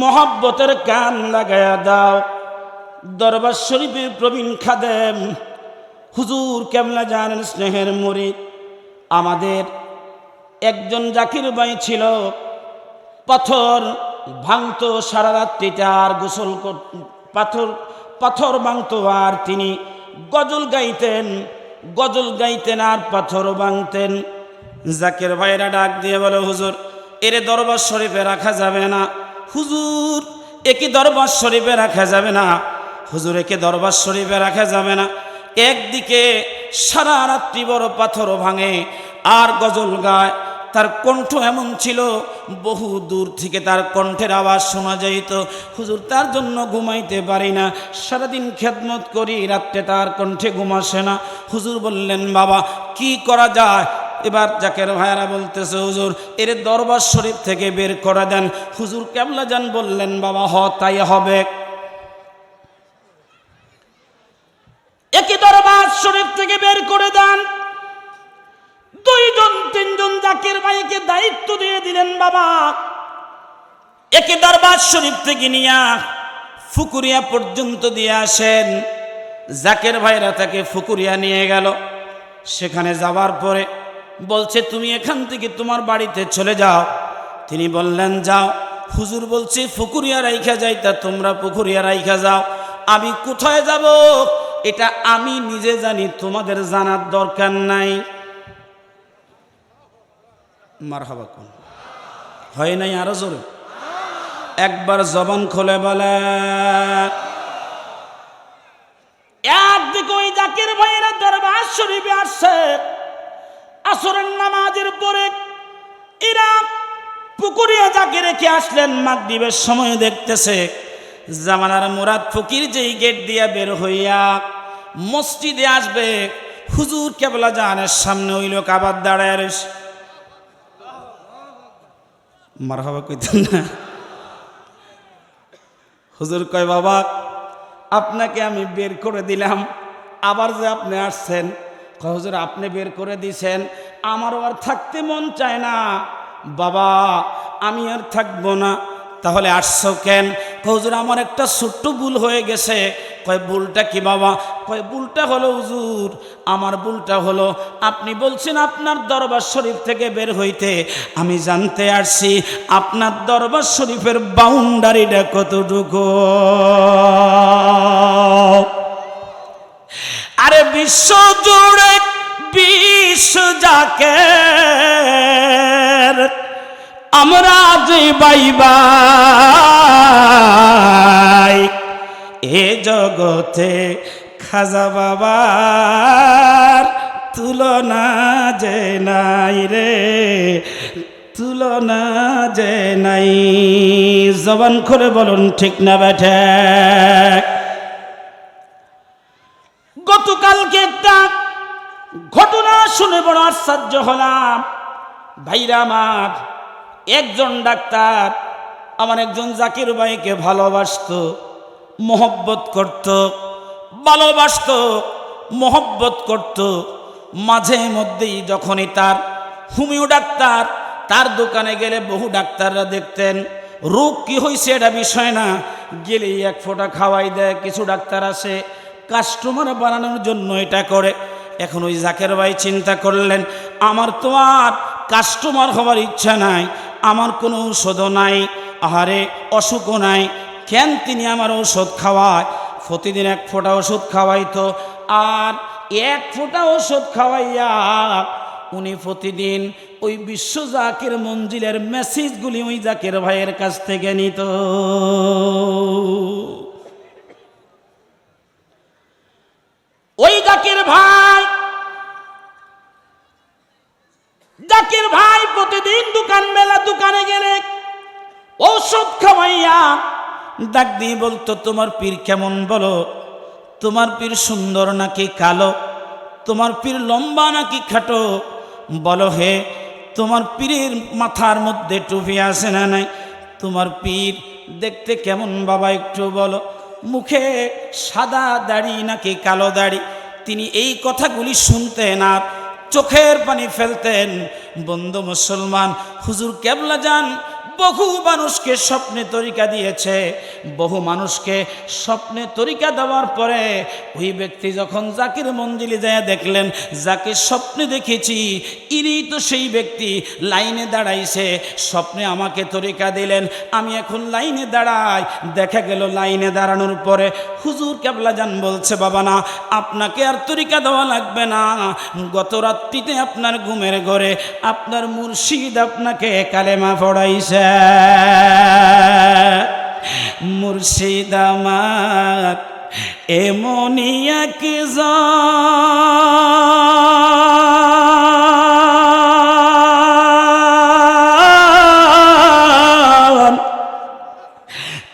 মহাব্বতের কান লাগায়া দাও। দরবার শরীফের প্রবীণ খাদেম, হুজুর কেমলা জানেন স্নেহের মরিদ আমাদের একজন জাকির বাই ছিল, পাথর ভাঙতো সারা রাত্রিটা আর গোসল পাথর পাথর ভাঙতো আর তিনি গজল গাইতেন গজল গাইতেন আর পাথর ভাঙতেন। জাকির ভাইরা ডাক দিয়ে বলে, হুজুর, এরে দরবার শরীফে রাখা যাবে না। হুজুর, একে দরবার শরীফে রাখা যাবে না। হুজুর, একে দরবার শরীফে রাখা যাবে না। একদিকে সারা রাত্রি বড় পাথর ভাঙে, আর গজল গায়। তার কণ্ঠ এমন ছিল, বহু দূর থেকে তার কণ্ঠের আওয়াজ শোনা যাইত। হুজুর, তার জন্য ঘুমাইতে পারি না। সারাদিন খেদমত করি, রাত্রে তার কণ্ঠে ঘুমাসে না। হুজুর বললেন, বাবা, কি করা যায়? এবার জাকের ভাইয়ারা বলতেছে, হুজুর, এর দরবার শরীফ থেকে বের করে দেন। হুজুর কেবলা যান বললেন, বাবা, হ, তাই হবে। একে দরবার শরীফ থেকে বের করে দেন। দুইজন, তিনজন জাকির ভাইকে দায়িত্ব দিয়ে দিলেন, বাবা একে দরবার শরীফ থেকে নিয়া ফুকুরিয়া পর্যন্ত দিয়ে আসেন। জাকের ভাইরা তাকে ফুকুরিয়া নিয়ে গেল। সেখানে যাওয়ার পরে বলছে, তুমি এখান থেকে তোমার বাড়িতে চলে যাও। তিনি বললেন, যাও। হুজুর বলছে, ফুকুরিয়া রাইখা যাই তা তোমরা পুকুরিয়া রাইখা যাও। আমি কোথায় যাব? এটা আমি নিজে জানি, তোমাদের জানার দরকার নাই। মার হবা কোন? হয় নাই আরও জোরে? একবার জবান খোলে বলে একদিকে ওই জাকির ভাইয়েরা দরবার শরীফে আসছে। আসরের নামাজের পরে এরা পুকুরিয়া জাকে রেখে আসলেন, মাগরিবের সময় দেখতেছে জামানার মুরাদ ফকির যেই গেট দিয়া বের হইয়া মসজিদে আসবে, হুজুর কেবলা জাহানের সামনে ওই লোক আবার দাঁড়ায় রয়েছে মার হবা কইতেন না। হুজুর কয়, বাবা, আপনাকে আমি বের করে দিলাম, আবার যে আপনি আসছেন হুজুর, আপনি বের করে দিছেন। আমারও আর থাকতে মন চায় না। বাবা, আমি আর থাকব না। তাহলে আসছো কেন? হুজুর, আমার একটা ছোট্ট ভুল হয়ে গেছে। কয়, ভুলটা কি বাবা? কয়, ভুলটা হলো, হুজুর, আমার ভুলটা হলো। আপনি বলছেন আপনার দরবার শরীফ থেকে বের হইতে। আমি জানতে আসছি আপনার দরবার শরীফের বাউন্ডারিটা কতটুকু। আরে বিশ্ব জুড়ে বিশ্ব যাকে। আমরা যে বাইবাই এ জগতে খাজা বাবার তুলনা যে নাই রে, তুলনা যে নাই। জবান করে বলুন, ঠিক না বেঠে শুনে বড় আশ্চর্য হলাম। ভাইরা আমার, একজন ডাক্তার আমার একজন জাকির ভাইকে ভালোবাসত, মোহব্বত করত, ভালোবাসত, মোহব্বত করত। মাঝে মধ্যেই যখনই তার হুমিও ডাক্তার, তার দোকানে গেলে বহু ডাক্তাররা দেখতেন, রোগ কি হয়েছে এটা বিষয় না, গেলেই এক ফোঁটা খাওয়াই দেয়, কিছু ডাক্তার আসে, কাস্টমার বানানোর জন্য এটা করে। এখন ওই জাকের ভাই চিন্তা করলেন, আমার তো আর কাস্টমার হওয়ার ইচ্ছা নাই, আমার কোনো ঔষধও নাই, আহারে অসুখও নাই, কেন তিনি আমার ঔষধ খাওয়ায়? প্রতিদিন এক ফোঁটা ওষুধ খাওয়াইতো, আর এক ফোঁটা ওষুধ খাওয়াইয়া উনি প্রতিদিন ওই বিশ্ব জাকের মঞ্জিলের মেসেজগুলি ওই জাকের ভাইয়ের কাছ থেকে নিত। ওই জাকির ভাই। জাকির ভাই প্রতিদিন দোকান মেলা দোকানে গেলে ঔষধ খাওয়াইয়া ডাক দিয়ে বলতো, তোমার পীর কেমন বলো? তোমার পীর সুন্দর নাকি কালো? তোমার পীর লম্বা নাকি খাটো? বলো হে, তোমার পীরের মাথার মধ্যে টুপি আসে না নাই? তোমার পীর দেখতে কেমন বাবা একটু বলো। মুখে সাদা দাড়ি নাকি কালো দাড়ি? তিনি এই কথাগুলি শুনতেন আর চোখের পানি ফেলতেন। বন্ধু মুসলমান, হুজুর কেবলা যান? বহু মানুষকে স্বপ্নে তরিকা দিয়েছে। বহু মানুষকে স্বপ্নে তরিকা দেওয়ার পরে ওই ব্যক্তি যখন জাকির মঞ্জিলে যায় দেখলেন, যাকে স্বপ্নে দেখেছি ইনি তো সেই ব্যক্তি, লাইনে দাঁড়াইছে, স্বপ্নে আমাকে তরিকা দিলেন, আমি এখন লাইনে দাঁড়াই। দেখা গেল লাইনে দাঁড়ানোর পরে হুজুর কেবলা যান বলছে, বাবা না, আপনাকে আর তরিকা দেওয়া লাগবে না। গত রাত্রিতে আপনার ঘুমের ঘরে, আপনার মুর্শিদ আপনাকে কালেমা পড়াইছে। মুর্শিদ আমার এমনই এক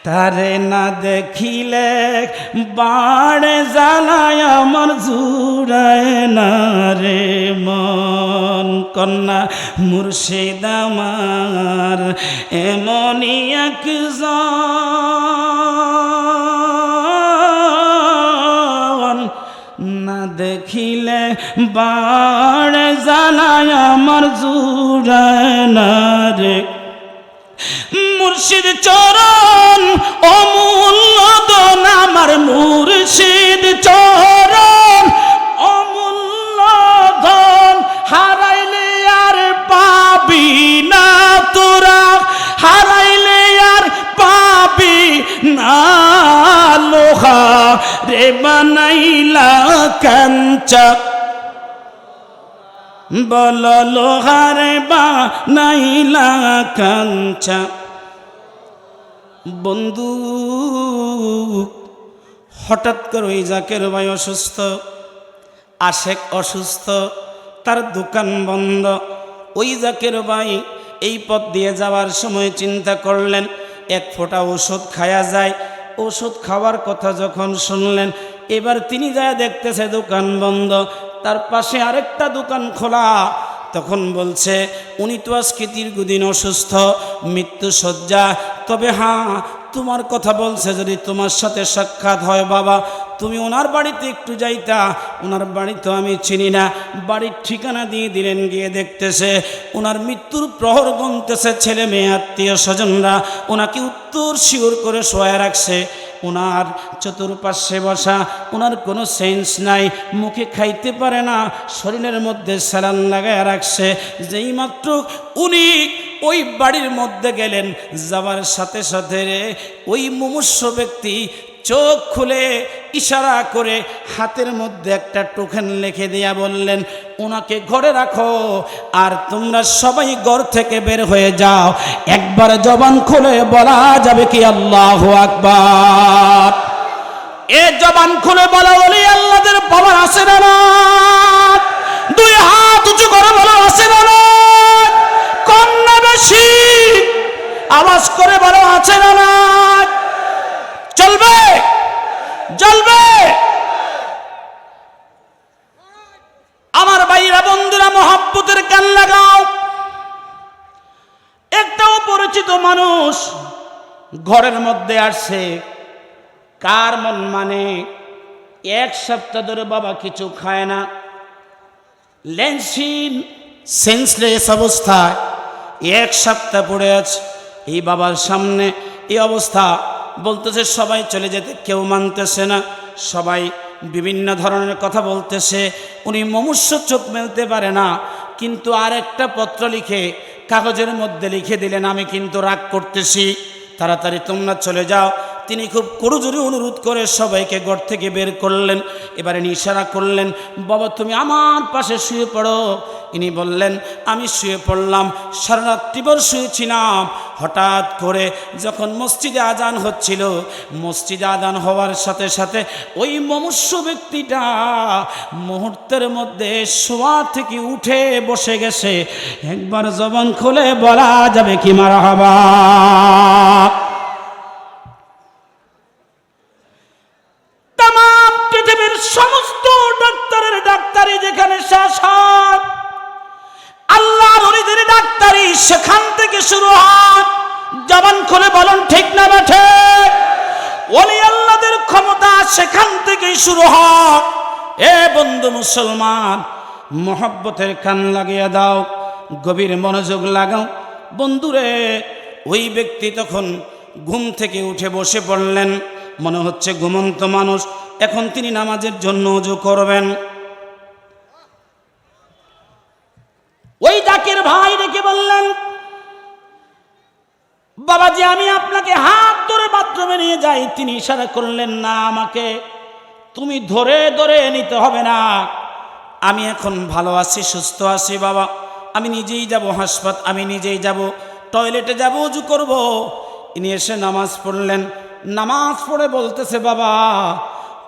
তারে না দেখিলে বাড়ে জ্বালায় আমার জুড়ায় না রে মন। কন্যা মুর্শিদ আমার এমনই এক না দেখিলে বাড়ে জ্বালায় আমার জুড়ায় না রে। মুর্শিদ চরণ অমূল্য দন, আমার মুর্শিদ চরণ না লোহা রে বানাইলা কাঞ্চা। বল লোহারে বা নাইলা কাঞ্চা। বন্ধু, হঠাৎ করে ওই জাকের ভাই অসুস্থ, আশেক অসুস্থ, তার দোকান বন্ধ। ওই জাকের ভাই এই পথ দিয়ে যাওয়ার সময় চিন্তা করলেন এক ফোঁটা ওষুধ খায়া যায়। ওষুধ খাওয়ার কথা যখন শুনলেন, এবার তিনি যা দেখতেছে দোকান বন্ধ, তার পাশে আরেকটা দোকান খোলা। তখন বলছে, উনি তো আজকে গুদিন অসুস্থ, মৃত্যু শয্যা। তবে হ্যাঁ তোমার কথা বলছে যদি তোমার সাথে সাক্ষাৎ হয় বাবা তুমি ওনার বাড়িতে একটু যাইতা, ওনার বাড়ি তো আমি চিনি না। বাড়ির ঠিকানা দিয়ে দিলেন, গিয়ে দেখতেছে ওনার মৃত্যুর প্রহর গুনতেছে ছেলে মেয়ে, আত্মীয় স্বজনরা। ওনাকে উত্তর শিওর করে শোয়া রাখছে। ওনার চতুর্পাশে বসা, ওনার কোনো সেন্স নাই, মুখে খাইতে পারে না, শরীরের মধ্যে স্যালান লাগায় রাখছে। যেই মাত্র উনি ওই বাড়ির মধ্যে গেলেন যাবার সাথে সাথে রে ওই মুমূর্ষ ব্যক্তি চোখ খুলে ইশারা করে হাতের মধ্যে একটা টোকেন লিখে দিয়া বললেন, ওনাকে ঘরে রাখো আর তোমরা সবাই ঘর থেকে বের হয়ে যাও। একবার জবান খুলে বলা যাবে কি আল্লাহ আকবার? এ জবান খুলে বলা বলি আল্লাহদের পাওয়ার আসে না? দুই হাত উঁচু করে বলা আসে না না। বেশি আওয়াজ করে বলো আছে না। চলবে! চলবে! আমার ভাইরা, বন্ধুরা, মহাব্বতের কান লাগাও। একটাও পরিচিত মানুষ ঘরের মধ্যে আসছে। কার মন মানে? এক সপ্তাহ ধরে বাবা কিছু খায় না। লেন্সিন, সেন্সলেস অবস্থায়। এক সপ্তাহ পড়ে আছে। এই বাবার সামনে এই অবস্থা। বলতেছে, সবাই চলে যেতে কেউ মানতেছে না। সবাই বিভিন্ন ধরনের কথা বলতেছে, উনি মমুষ্য চোখ মেলতে পারে না। কিন্তু আর একটা পত্র লিখে, কাগজের মধ্যে লিখে দিলেন, আমি কিন্তু রাগ করতেছি। তাড়াতাড়ি তোমরা চলে যাও। তিনি খুব করজোরে অনুরোধ করে সবাইকে ঘর থেকে বের করলেন, এবারে ইশারা করলেন, বাবা, তুমি আমার পাশে শুয়ে পড়ো। ইনি বললেন, আমি শুয়ে পড়লাম সারা রাত্রিভর শুয়েছিলাম। হঠাৎ করে যখন মসজিদে আজান হচ্ছিল, মসজিদে আজান হওয়ার সাথে সাথে ওই মমস্য ব্যক্তিটা মুহূর্তের মধ্যে শোয়া থেকে উঠে বসে গেছে। একবার জবান খুলে বলা যাবে কি মারা হবা শুরু হয় এ বন্ধু মুসলমান, মোহব্বতের কান লাগিয়ে দাও, গভীর মনোযোগ লাগাও। বন্ধুরে, ওই ব্যক্তি তখন ঘুম থেকে উঠে বসে পড়লেন। মনে হচ্ছে ঘুমন্ত মানুষ। এখন তিনি নামাজের জন্য উজু করবেন। ওই ডাকের ভাই রেখে বললেন, বাবাজি, আমি আপনাকে হাত ধরে বাথরুমে নিয়ে যাই। তিনি ইশারা করলেন, না, আমাকে তুমি ধরে ধরে নিতে হবে না। আমি এখন ভালো আছি, সুস্থ আছি বাবা। আমি নিজেই যাব হাসপাত, আমি নিজেই যাব, টয়লেটে যাব, উজু করব। ইনি এসে নামাজ পড়লেন। নামাজ পড়ে বলতেছে, বাবা,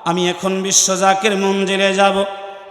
আমি এখন বিশ্বজাকের মন্দিরে যাব।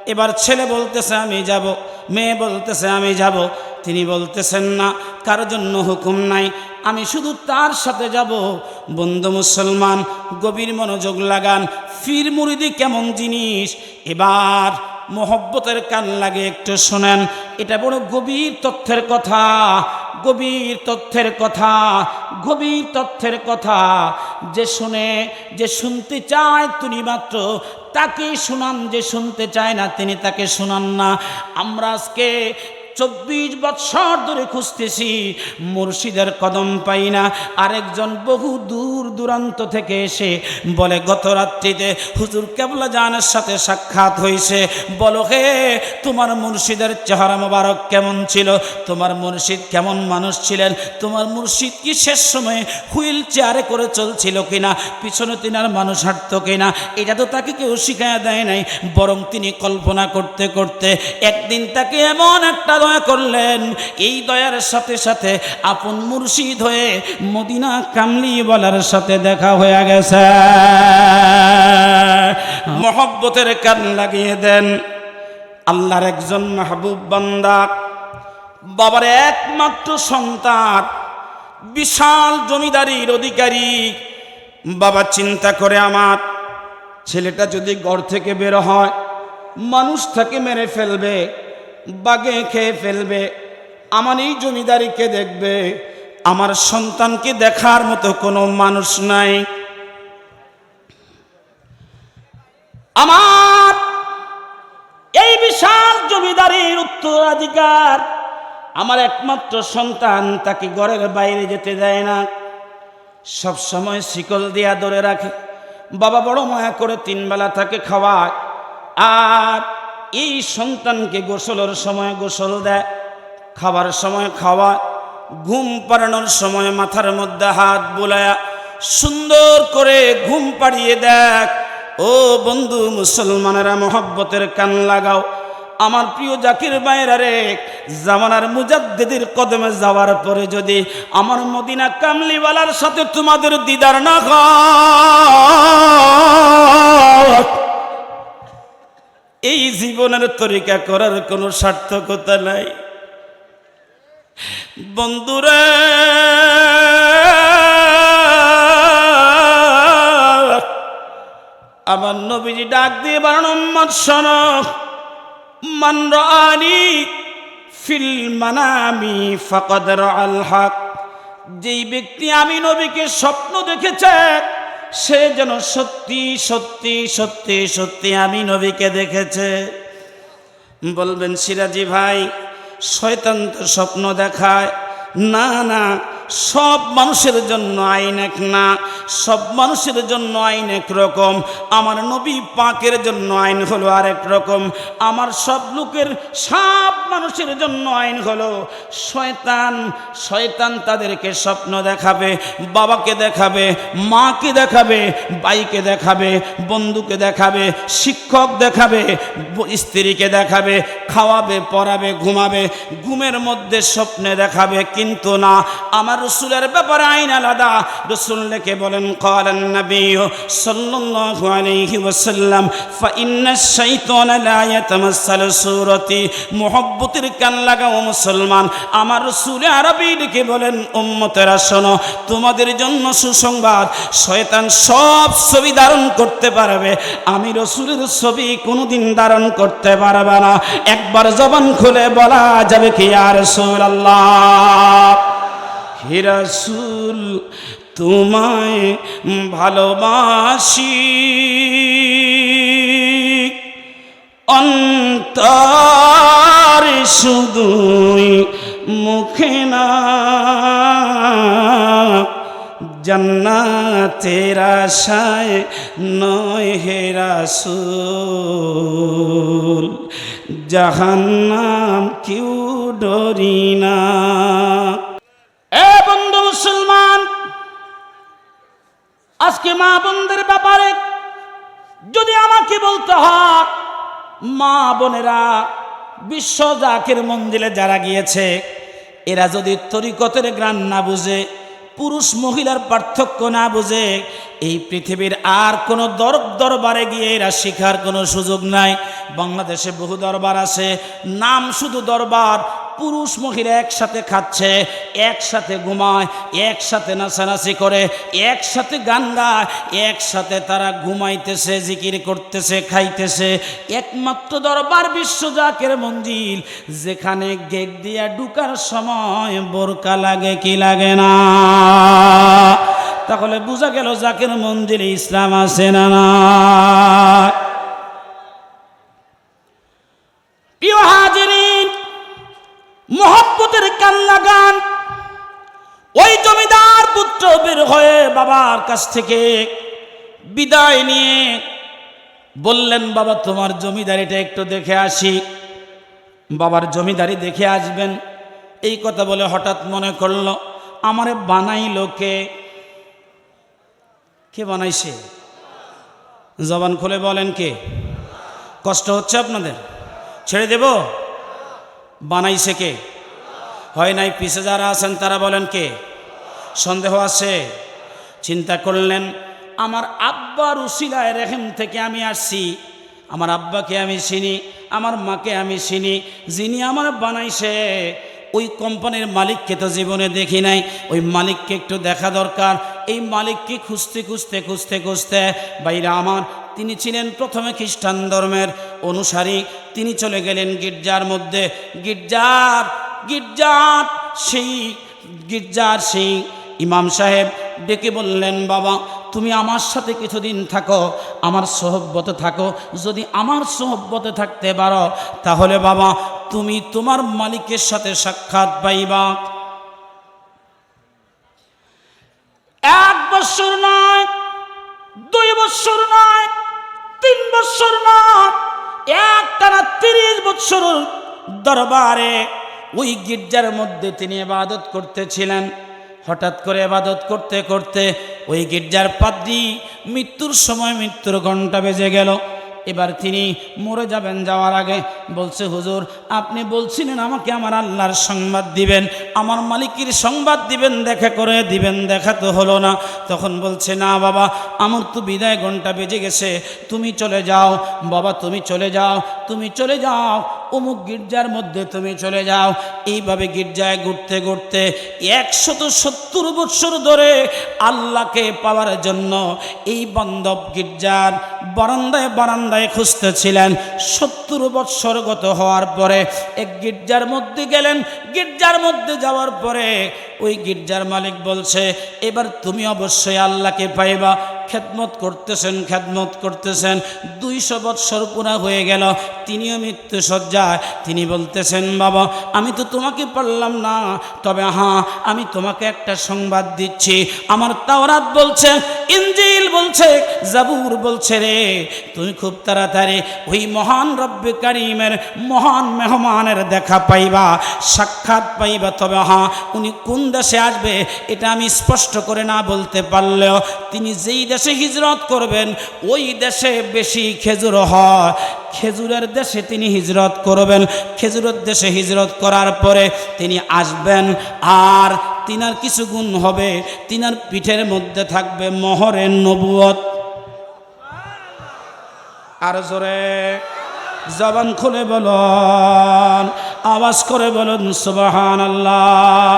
এবার ছেলে বলতেছে, আমি যাব। মেয়ে বলতেছে, আমি যাব। তিনি বলতেছেন, না কারোর জন্য হুকুম নাই। আমি শুধু তার সাথে যাব। বন্ধু মুসলমান, গভীর মনোযোগ লাগান। ফির মুরিদি কেমন জিনিস? এবার মোহব্বতের কান লাগে একটু শোনেন। এটা বড় গভীর তথ্যের কথা, গভীর তথ্যের কথা, গভীর তথ্যের কথা। যে শুনে, যে শুনতে চায় তিনি মাত্র তাকে শুনান। যে শুনতে চায় না, তিনি তাকে শুনান না। আমরা আজকে চব্বিশ বৎসর ধরে খুঁজতেছি, মুর্শিদের কদম পাই না। আরেকজন বহু দূর দূরান্ত থেকে এসে বলে, গত রাত্রিতে হুজুর কেবলা জানের সাথে সাক্ষাৎ হয়েছে বলো হে, তোমার মুর্শিদের চেহারা মোবারক কেমন ছিল? তোমার মুর্শিদ কেমন মানুষ ছিলেন? তোমার মুর্শিদ কি শেষ সময়ে হুইল চেয়ারে করে চলছিল কিনা? পিছনে তিনার মানুষ হাঁটতো কিনা? এটা তো তাকে কেউ শিখায় দেয় নাই, বরং তিনি কল্পনা করতে করতে একদিন তাকে এমন একটা দয়া করলেন। এই দয়ার সাথে সাথে আপন মুর্শিদ হয়ে মদিনা কামলি বলার সাথে দেখা হয়ে গেছে। মহব্বতের কান লাগিয়ে দেন। আল্লাহর একজন মাহবুব বান্দা। বাবার একমাত্র সন্তান, বিশাল জমিদারির অধিকারী। বাবা চিন্তা করে, আমার ছেলেটা যদি ঘর থেকে বের হয়, মানুষ তাকে মেরে ফেলবে। বাগে খেয়ে ফেলবে আমার এই জমিদারিকে দেখবে, আমার সন্তানকে দেখার মতো কোনো মানুষ নাই। আমার এই বিশাল জমিদারির উত্তরাধিকার, আমার একমাত্র সন্তান তাকে ঘরের বাইরে যেতে দেয় না। সব সময় শিকল দিয়া ধরে রাখে, বাবা বড় মায়া করে তিন বেলা তাকে খাওয়ায়, আর এই সন্তানকে গোসলের সময় গোসল দেয়, খাবার সময় খাওয়া, ঘুম পাড়ানোর সময় মাথার মধ্যে হাত বোলায়া সুন্দর করে ঘুম পাড়িয়ে দেখ, ও বন্ধু মুসলমানেরা মহব্বতের কান লাগাও, আমার প্রিয় জাকির বাইরা রে, জামানার মুজাদ্দিদির কদমে যাওয়ার পরে যদি আমার মদিনা কামলিওয়ালার সাথে তোমাদের দিদার না এই জীবনের তরিকা করার কোনো সার্থকতা নাই। বন্ধুরা, আমার নবীজি ডাক দিয়ে বাড়ানো মৎসন মান রানি ফিল মানামি ফাকাদ রাআল হক। যেই ব্যক্তি আমি নবীকে স্বপ্ন দেখেছে সে যেন সত্যি সত্যি সত্যি সত্যি আমি নবীকে দেখেছে। বলবেন, সিরাজি ভাই শয়তান্ত স্বপ্ন দেখায়। না না সব মানুষের জন্য আইন এক না, সব মানুষের জন্য আইন এক রকম। আমার নবী পাকের জন্য আইন হলো আরেক রকম। আমার সব লোকের সব মানুষের জন্য আইন হলো শয়তান। শয়তান তাদেরকে স্বপ্ন দেখাবে, বাবাকে দেখাবে, মাকে দেখাবে বাইকে দেখাবে, বন্ধুকে দেখাবে, শিক্ষক দেখাবে, স্ত্রীকে দেখাবে, খাওয়াবে, পড়াবে, ঘুমাবে, ঘুমের মধ্যে স্বপ্নে দেখাবে। কিন্তু না, আমার রসুলের ব্যাপারে আইন আলাদা। রসুল লেখে বলেন কলেন নবী সাল্লাল্লাহু আলাইহি ওয়াসাল্লাম, ফাইন্না শাইতান লা সূরতি। কান লাগাও মুসলমান। আমার আরবি লিখে বলেন, উম্মতেরা শোনো, তোমাদের জন্য সুসংবাদ। শয়তান সব ছবি ধারণ করতে পারবে। আমি রসুলের ছবি কোনোদিন ধারণ করতে পারবে না। একবার জবান খুলে বলা যাবে কি আর রসুল আল্লাহ হিরাসুল তোমায় ভালোবাসি। অন্তর শুধুই মুখে না, জান্নাতের আশায় নয় হে রাসূল, জাহান্নাম কেউ ডরি না। আজকে মা বোনদের ব্যাপারে যদি আমাকে বলতে হয়, মা বোনেরা বিশ্ব জাকের মন্দিরে যারা গিয়েছে, এরা যদি তরিকতের গ্রান না বুঝে, পুরুষ মহিলার পার্থক্য না বুঝে, এই পৃথিবীর আর কোনো দর দরবারে গিয়ে এরা শেখার কোনো সুযোগ নাই। বাংলাদেশে বহু দরবার আছে, নাম শুধু দরবার পুরুষ মহিলা একসাথে খাচ্ছে, একসাথে ঘুমায়, একসাথে নাচানাচি করে, একসাথে গান গায়, একসাথে তারা ঘুমাইতেছে, জিকির করতেছে, খাইতেছে। একমাত্র দরবার বিশ্ব জাকের মঞ্জিল, যেখানে গেট দিয়া ঢুকার সময় বোরকা লাগে কি লাগে না? তাহলে বোঝা গেল জাকের মঞ্জিলে ইসলাম আছে না মোহব্বতের কান্না গান ওই জমিদার পুত্র বের হয়ে বাবার কাছ থেকে বিদায় নিয়ে বললেন, বাবা, তোমার জমিদারিটা একটু দেখে আসি। বাবার জমিদারি দেখে আসবেন। এই কথা বলে হঠাৎ মনে করল, আমারে বানাইল কে? কে বানাইছে? জবান খুলে বলেন কে? কষ্ট হচ্ছে আপনাদের? ছেড়ে দেব? বানাইছে কে? হয় নাই? পিছে যারা আছেন তারা বলেন কে? সন্দেহ আছে? চিন্তা করলেন, আমার আব্বার উসিলায় রেহেম থেকে আমি আসছি। আমার আব্বাকে আমি চিনি, আমার মাকে আমি চিনি, যিনি আমার বানাইছে। ওই কোম্পানির মালিককে তো জীবনে দেখি নাই। ওই মালিককে একটু দেখা দরকার। এই মালিককে খুঁজতে খুঁজতে খুঁজতে খুঁজতে, বাইরে আমার, তিনি ছিলেন প্রথমে খ্রিস্টান ধর্মের অনুসারী তিনি চলে গেলেন গির্জার মধ্যে। গির্জার গির্জার সেই গির্জার সেই ইমাম সাহেব ডেকে বললেন, বাবা, তুমি আমার সাথে কিছুদিন থাকো, আমার সোহব্বতে থাকো। যদি আমার সোহব্বতে থাকতে পারো, তাহলে বাবা, তুমি তোমার মালিকের সাথে সাক্ষাৎ পাইবা। এক বছর নয়, দুই বছর নয়, তিন বছর নয় এক টানা তিরিশ বৎসর দরবারে ওই গির্জার মধ্যে তিনি এবাদত করতেছিলেন। হঠাৎ করে এবাদত করতে করতে ওই গির্জার পাদ্রি মৃত্যুর সময় মৃত্যুর ঘণ্টা বেজে গেল। এবার তিনি মরে যাবেন যাওয়ার আগে বলছে, হুজুর, আপনি বলছিলেন আমাকে আমার আল্লাহর সংবাদ দিবেন, আমার মালিকের সংবাদ দিবেন, দেখা করে দিবেন, দেখা তো হলো না। তখন বলছে, না বাবা, আমার তো বিদায় ঘণ্টা বেজে গেছে, তুমি চলে যাও, বাবা, তুমি চলে যাও, তুমি চলে যাও অমুক গির্জার মধ্যে তুমি চলে যাও। এইভাবে গির্জায় ঘুরতে ঘুরতে একশত সত্তর বৎসর ধরে আল্লাহকে পাওয়ার জন্য এই বান্ধব গির্জার বারান্দায় বারান্দায় খুঁজতেছিলেন। সত্তর বৎসর গত হওয়ার পরে এক গির্জার মধ্যে গেলেন। গির্জার মধ্যে যাওয়ার পরে ওই গির্জার মালিক বলছে, এবার তুমি অবশ্যই আল্লাহকে পাইবা। খেদমত করতেছেন খেদমত করতেছেন। দুইশো বৎসর পুরা হয়ে গেল, তিনিও মৃত্যু সজ্জায় তিনি বলতেছেন, বাবা, আমি তো তোমাকে পারলাম না। তবে হ্যাঁ আমি তোমাকে একটা সংবাদ দিচ্ছি। আমার তাওরাত বলছে ইঞ্জিল বলছে, জাবুর বলছে রে। তুমি খুব তাড়াতাড়ি ওই মহান রব্বে কারিমের, মহান মেহমানের দেখা পাইবা, সাক্ষাৎ পাইবা। তবে হ্যাঁ উনি কোন দেশে আসবে, এটা আমি স্পষ্ট করে না বলতে পারলেও, তিনি যেই দেশে হিজরত করবেন, ওই দেশে বেশি খেজুর হয়। খেজুরের দেশে তিনি হিজরত করবেন, খেজুরের দেশে হিজরত করার পরে তিনি আসবেন, আর তিনার কিছু গুণ হবে, তিনার পিঠের মধ্যে থাকবে মহরের নবুয়ত। আর জোরে জবান খুলে বলুন, আওয়াজ করে বলুন সুবাহান আল্লাহ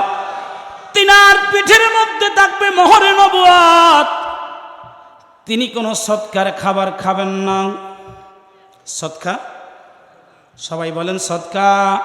তিনার পিঠের মধ্যে থাকবে মোহরে নবুয়াত। তিনি কোনো সৎকার খাবার খাবেন না। সৎকা? সবাই বলেন সৎকা।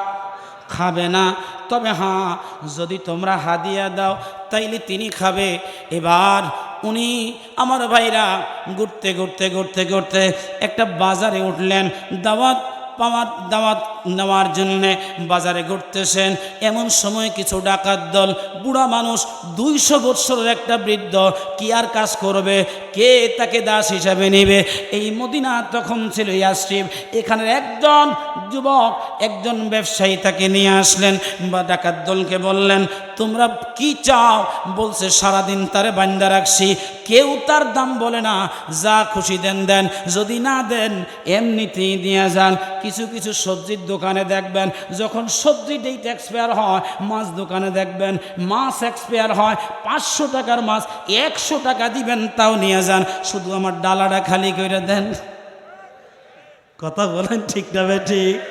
খাবে না। তবে হ্যাঁ যদি তোমরা হাদিয়া দাও, তাইলে তিনি খাবে। এবার উনি, আমার ভাইরা, ঘুরতে ঘুরতে ঘুরতে ঘুরতে একটা বাজারে উঠলেন। দাওয়াত পাওয়ার, দাওয়াত নেওয়ার জন্যে বাজারে ঘুরতেছেন। এমন সময় কিছু ডাকাত দল, বুড়া মানুষ, দুইশো বৎসরের একটা বৃদ্ধ কি আর কাজ করবে? কে তাকে দাস হিসাবে নেবে? এই মদিনা তখন ছিল ইয়াসরিফ এখানের একজন যুবক, একজন ব্যবসায়ী তাকে নিয়ে আসলেন, বা ডাকাত দলকে বললেন, তোমরা কি চাও? বলছে, সারাদিন তারে বান্দা রাখছি। কেউ তার দাম বলে না, যা খুশি দেন দেন। যদি না দেন, এমনিতেই দিয়ে যান। কিছু কিছু সবজির দোকানে দেখবেন, যখন সবজি ডেট এক্সপায়ার হয়, মাছ দোকানে দেখবেন, মাছ এক্সপায়ার হয়, পাঁচশো টাকার মাছ, একশো টাকা দিবেন, তাও নিয়ে যান। শুধু আমার ডালাটা খালি করে দেন। কথা বলেন ঠিক না বে, ঠিক।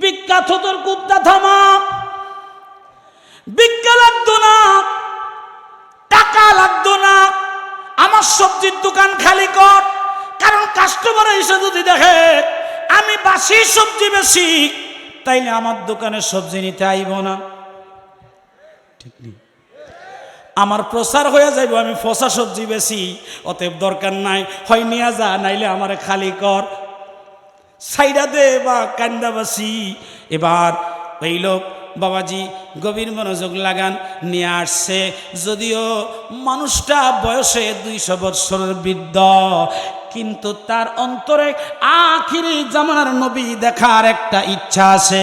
বিখ্যাত তোর কুত্তা থামা। বিজ্ঞা লাগতো না। টাকা লাগতো না। আমার সবজির দোকান খালি কর। কারণ কাস্টমার এসে যদি দেখে, আমি বাসি সবজি বেশি, তাইলে আমার দোকানে সবজি নিতে আইব না। ঠিক নেই। আমার প্রচার হয়ে যাইব, আমি ফসা সবজি বেশি অতএব দরকার নাই, হয় নিয়ে যা, নাইলে আমারে খালি কর। সাইডা দে বা কান্দাবাসি এবার ওই লোক, বাবাজি, গভীর মনোযোগ লাগান, নিয়ে আসছে। যদিও মানুষটা বয়সে দুইশো বৎসরের বৃদ্ধ কিন্তু তার অন্তরে আখিরি জামানার নবী দেখার একটা ইচ্ছা আছে।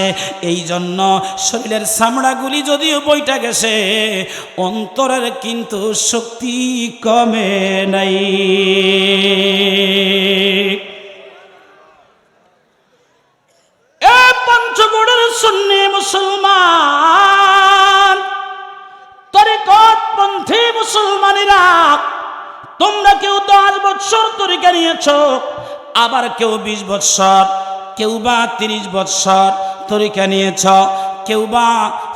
এই জন্য শরীরের চামড়াগুলি যদিও বইটা গেছে, অন্তরের কিন্তু শক্তি কমে নাই। পঞ্চগড়ের সুন্নি মুসলমান তরিকত পন্থী মুসলমানেরা, তোমরা কেউ বৎসর তরিকা নিয়েছ আবার কেউ বিশ বৎসর, কেউ বা তিরিশ বৎসর তরিকা নিয়েছ। কেউ বা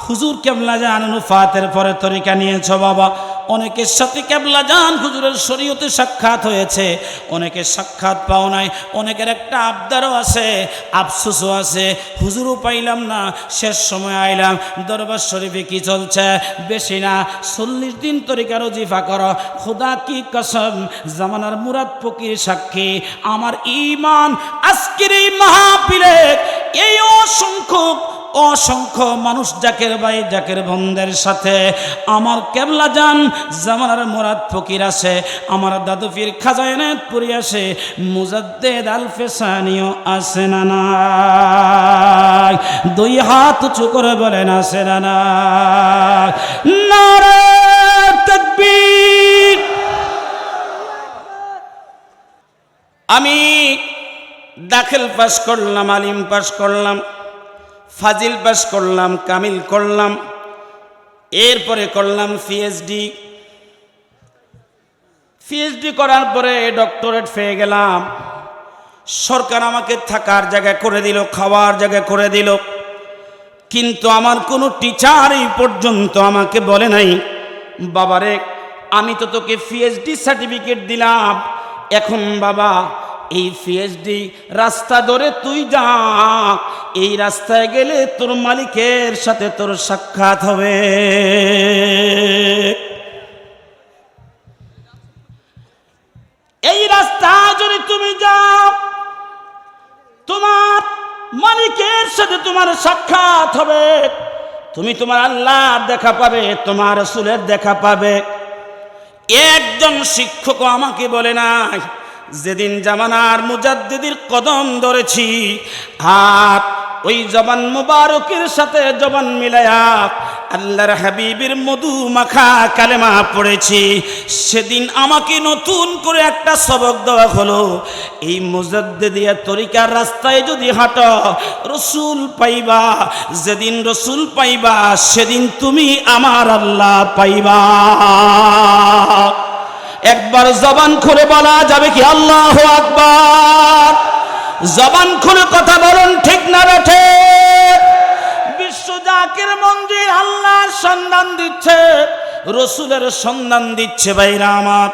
হুজুর কেমলা জানানো ফাতের পরে তরিকা নিয়েছ, বাবা। অনেকের সাথে কেবলা জান হুজুরের শরীয়তে সাক্ষাৎ হয়েছে। অনেকের সাক্ষাৎ পাও নাই, অনেকের একটা আবদারও আছে, আফসোসও আছে, হুজুরও পাইলাম না, শেষ সময় আইলাম, দরবার শরীফে কি চলছে? বেশি না, চল্লিশ দিন তরিকার জিফা করো, খোদা কি কসম, জামানার মুরাদ ফকির সাক্ষী, আমার ইমান আজকের এই মাহাপিলে এই অসংখ্য অসংখ্য মানুষ জাকের ভাই, জাকের বন্ধের সাথে। আমার কেবলা যান, জামানার মোরাদ ফকির আছে আমার দাদু ফির খাজায়নাত পুরি আছে মুজাদ্দেদ আল ফেসানিও আছে না দুই হাত উঁচু করে বলেন আছে না নারে আমি দাখিল পাশ করলাম, আলিম পাশ করলাম। ফাজিল পাস করলাম, কামিল করলাম, এরপরে করলাম পিএইচডি পিএইচডি করার পরে ডক্টরেট পেয়ে গেলাম। সরকার আমাকে থাকার জায়গা করে দিল, খাওয়ার জায়গা করে দিল। কিন্তু আমার কোনো টিচার এই পর্যন্ত আমাকে বলে নাই, বাবারে, আমি তো তোকে পিএইচডি সার্টিফিকেট দিলাম, এখন বাবা এই পিএইচডি রাস্তা ধরে তুই যা, এই রাস্তায় গেলে তোর মালিকের সাথে তোর সাক্ষাৎ হবে। এই রাস্তায় যদি তুমি যাও, তোমার মালিকের সাথে তোমার সাক্ষাৎ হবে। তুমি তোমার আল্লাহর দেখা পাবে, তোমার রসুলের দেখা পাবে। একজন শিক্ষক আমাকে বলে নাই যেদিন জামানার মুজাদ্দিদির কদম ধরেছি আর ওই জবান মুবারকের সাথে জবান মিলায়া আল্লাহর হাবিবের মধু মাখা কালেমা পড়েছি। সেদিন আমাকে নতুন করে একটা সবক দেওয়া হলো। এই মুজাদ্দিদিয়া তরিকার রাস্তায় যদি হাঁট, রসুল পাইবা, যেদিন রসুল পাইবা, সেদিন তুমি আমার আল্লাহ পাইবা। একবার জবান খুলে বলা যাবে কি? আল্লাহ আকবার। জবান খুলে কথা বলুন, ঠিক না বেঠে বিশ্ব জাকের মন্দির আল্লাহর সন্ধান দিচ্ছে, রসুলের সন্ধান দিচ্ছে ভাইরা আমার।